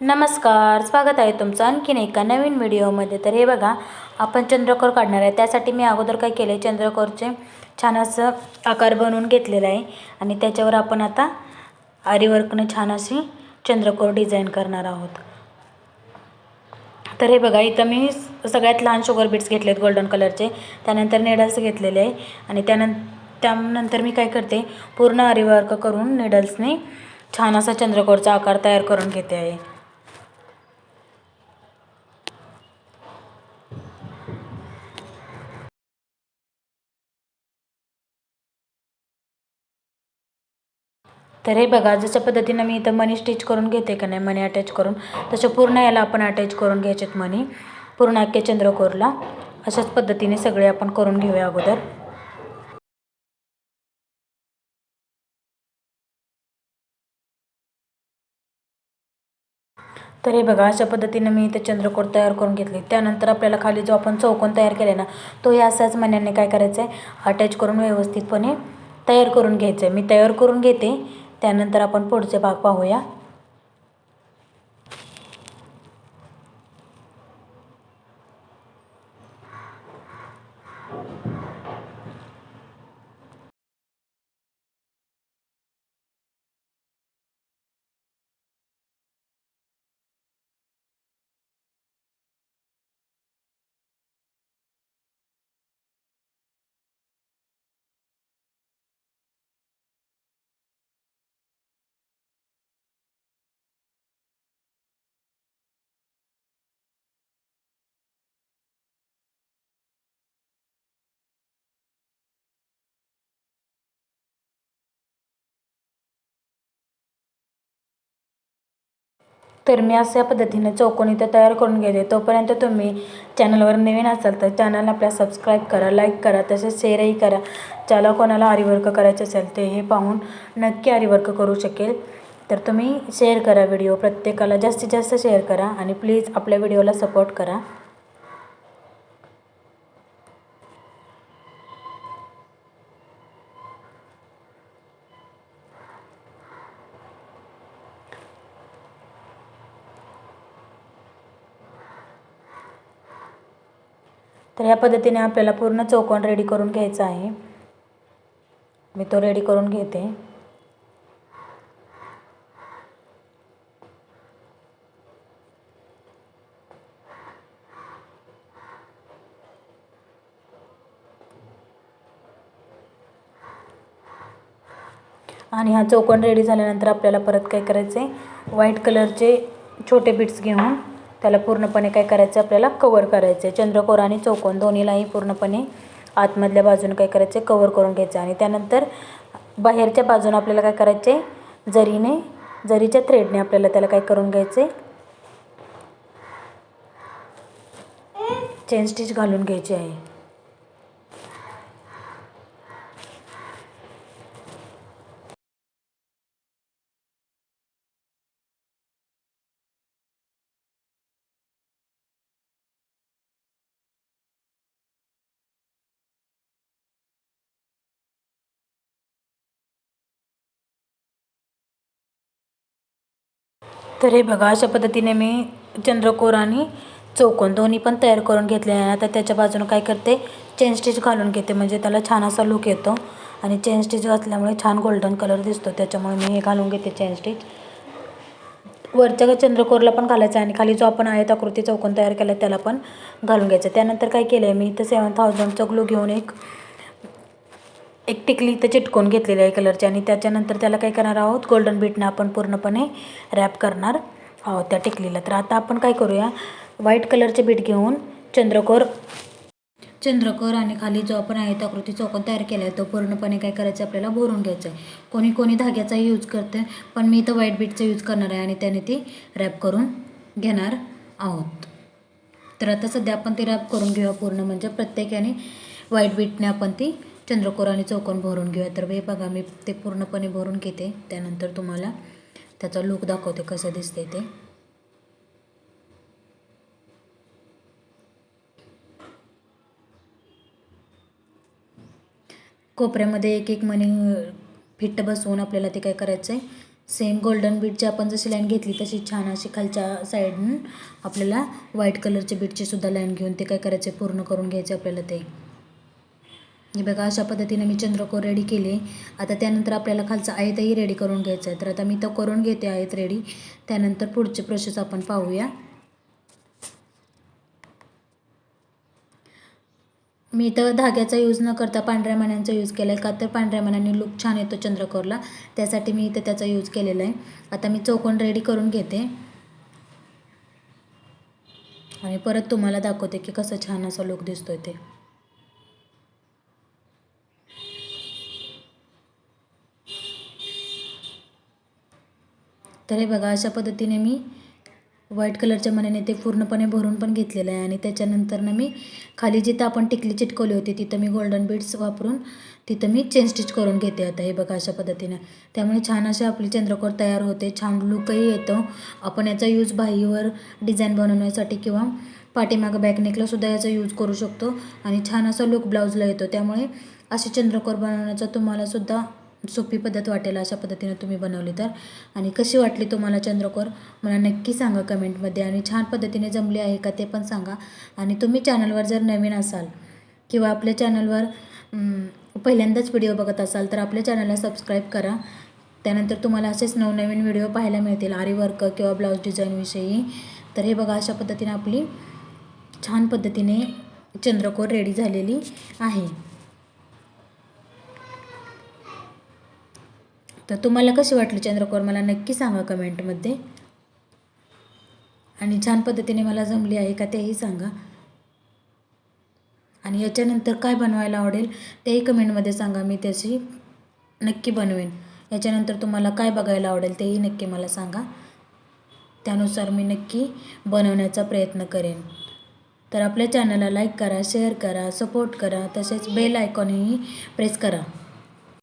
नमस्कार स्वागत आहे तुमचं आणखीन एका नवीन व्हिडिओमध्ये. तर हे बघा आपण चंद्रकोर काढणार आहे. त्यासाठी मी अगोदर काय केलं आहे चंद्रकोरचे छान असं आकार बनवून घेतलेला आहे आणि त्याच्यावर आपण आता आरीवर्कने छान अशी चंद्रकोर डिझाईन करणार आहोत. तर हे बघा इथं मी सगळ्यात लहान शुगर बीट्स घेतले आहेत गोल्डन कलरचे. त्यानंतर नेडल्स घेतलेले आहे आणि त्यानं त्यानंतर मी काय करते पूर्ण आरीवर्क करून नेडल्सने छान असा चंद्रकोरचा आकार तयार करून घेते आहे. तर हे बघा जशा पद्धतीनं मी इथं मनी स्टिच करून घेते का नाही मनी अटॅच करून तसं पूर्ण याला आपण अटॅच करून घ्यायचेत मनी पूर्ण अख्ख्या चंद्रकोरला. अशाच पद्धतीने सगळे आपण करून घेऊया अगोदर. तर हे बघा अशा पद्धतीनं मी इथे चंद्रकोर तयार करून घेतले. त्यानंतर आपल्याला खाली जो आपण चौकोन तयार केला ना तो या असाच मण्याने काय करायचं आहे अटॅच करून व्यवस्थितपणे तयार करून घ्यायचं आहे मी तयार करून घेते. त्यानंतर आपण पुढचे भाग पाहूया. तर मी अशा पद्धतीने चौकोनी ते तयार करून घेते. तोपर्यंत तुम्ही चॅनलवर नवीन असाल तर चॅनल आपल्या सबस्क्राईब करा लाईक करा तसेच शेअरही करा. ज्याला कोणाला आरीवर्क करायचं असेल ते हे पाहून नक्की आरीवर्क करू शकेल. तर तुम्ही शेअर करा व्हिडिओ प्रत्येकाला जास्तीत जास्त शेअर करा आणि प्लीज आपल्या व्हिडिओला सपोर्ट करा. तर ह्या पद्धतीने आपल्याला पूर्ण चौकोन रेडी करून घ्यायचा आहे. मी तो रेडी करून घेते. आणि हा चौकोन रेडी झाल्यानंतर आपल्याला परत काय करायचं आहे व्हाईट कलरचे छोटे बिट्स घेऊन त्याला पूर्णपणे काय करायचं आपल्याला कवर करायचं आहे चंद्रकोर आणि चौकोन दोन्हीलाही पूर्णपणे आतमधल्या बाजूने काय करायचं आहे कवर करून घ्यायचं. आणि त्यानंतर बाहेरच्या बाजूने आपल्याला काय करायचं आहे जरीने जरीच्या थ्रेडने आपल्याला त्याला काय करून घ्यायचं आहे चेन स्टिच घालून घ्यायची आहे. तर हे बघा अशा पद्धतीने मी चंद्रकोर आणि चौकोन दोन्ही पण तयार करून घेतले आहे. आता त्याच्या बाजूनं काय करते चेन स्टिच घालून घेते. म्हणजे त्याला छान असा लुक येतो. आणि चेन स्टिच घातल्यामुळे छान गोल्डन कलर दिसतो. त्याच्यामुळे मी हे घालून घेते चेन स्टिच वरच्या चंद्रकोरला पण घालायचं आहे. आणि खाली जो आपण आयताकृती चौकोन तयार केला त्याला पण घालून घ्यायचं त्यानंतर काय केलं आहे मी इथं सेवन थाउजंडचं ग्लू घेऊन एक एक टिकली इथं चिटकून घेतलेली आहे कलरची आणि त्याच्यानंतर त्याला काय करणार आहोत गोल्डन बीटनं आपण पूर्णपणे रॅप करणार आहोत त्या टिकलीला. तर आता आपण काय करूया व्हाईट कलरचे बीट घेऊन चंद्रकोर चंद्रकोर आणि खाली जो आपण त्याकृती चौकत तयार केला आहे तो पूर्णपणे काय करायचं आपल्याला भरून घ्यायचं आहे. कोणी कोणी धाग्याचाही यूज करते पण मी इथं व्हाईट बीटचा यूज करणार आहे आणि त्याने ती रॅप करून घेणार आहोत. तर आता सध्या आपण ती रॅप करून घेऊया पूर्ण म्हणजे प्रत्येकाने व्हाईट बीटने आपण ती चंद्रकोर आणि चौकोन भरून घेऊया. तर हे बघा मी ते पूर्णपणे भरून घेते. त्यानंतर तुम्हाला त्याचा लुक दाखवते कसं दिसते ते. कोपऱ्यामध्ये एक एक मणी फिट्ट बसवून आपल्याला ते काय करायचं आहे सेम गोल्डन बीटची आपण जशी लाईन घेतली तशी छान अशी खालच्या साईडून आपल्याला व्हाईट कलरच्या बीटची सुद्धा लाईन घेऊन ते काय करायचे पूर्ण करून घ्यायचे आपल्याला ते. हे बघा अशा पद्धतीने मी चंद्रकोर रेडी केले. आता त्यानंतर आपल्याला खालचा आयतही रेडी करून घ्यायचा आहे. तर आता मी तो करून घेते आयत रेडी त्यानंतर पुढची प्रोसेस आपण पाहूया. मी इथं धाग्याचा यूज न करता पांढऱ्या मण्यांचा यूज केला आहे का तर पांढऱ्या मण्यांनी लुक छान येतो चंद्रकोरला. त्यासाठी मी इथं त्याचा यूज केलेला आहे. आता मी चौकोन रेडी करून घेते. आणि परत तुम्हाला दाखवते की कसं छान असा लुक दिसतोय ते. तर हे बघा अशा पद्धतीने मी व्हाईट कलरच्या मण्याने ते पूर्णपणे भरून पण घेतलेलं आहे. आणि त्याच्यानंतर ना मी खाली जिथं आपण टिकली चिटकवली होती तिथं मी गोल्डन बीड्स वापरून तिथं मी चेन स्टिच करून घेते आता. हे बघा अशा पद्धतीनं. त्यामुळे छान असे आपली चंद्रकोर तयार होते. छान लुकही येतो. आपण याचा यूज बाहीवर डिझाईन बनवण्यासाठी किंवा पाठीमागं बॅकनेकलासुद्धा याचा यूज करू शकतो. आणि छान असा लुक ब्लाऊजला येतो. त्यामुळे असे चंद्रकोर बनवण्याचा तुम्हालासुद्धा सोपी पद्धत वाटेल अशा पद्धतीने तुम्ही बनवली तर. आणि कशी वाटली तुम्हाला चंद्रकोर? मला नक्की सांगा कमेंटमध्ये. आणि छान पद्धतीने जमली आहे का ते पण सांगा. आणि तुम्ही चॅनलवर जर नवीन असाल किंवा आपल्या चॅनलवर पहिल्यांदाच व्हिडिओ बघत असाल तर आपल्या चॅनलला सबस्क्राईब करा. त्यानंतर तुम्हाला असेच नवनवीन व्हिडिओ पाहायला मिळतील. आरी वर्क किंवा ब्लाऊज डिझाईनविषयी तर हे बघा अशा पद्धतीने आपली छान पद्धतीने चंद्रकोर रेडी झालेली आहे. तर तुम्हाला कशी वाटली चंद्रकोर? मला नक्की सांगा कमेंटमध्ये. आणि छान पद्धतीने मला जमली आहे का तेही सांगा. आणि याच्यानंतर काय बनवायला आवडेल तेही कमेंटमध्ये सांगा मी त्याची नक्की बनवेन. याच्यानंतर तुम्हाला काय बघायला आवडेल तेही नक्की मला सांगा. त्यानुसार मी नक्की बनवण्याचा प्रयत्न करेन. तर आपल्या चॅनलला लाईक करा शेअर करा सपोर्ट करा तसेच बेल आयकॉनही प्रेस करा.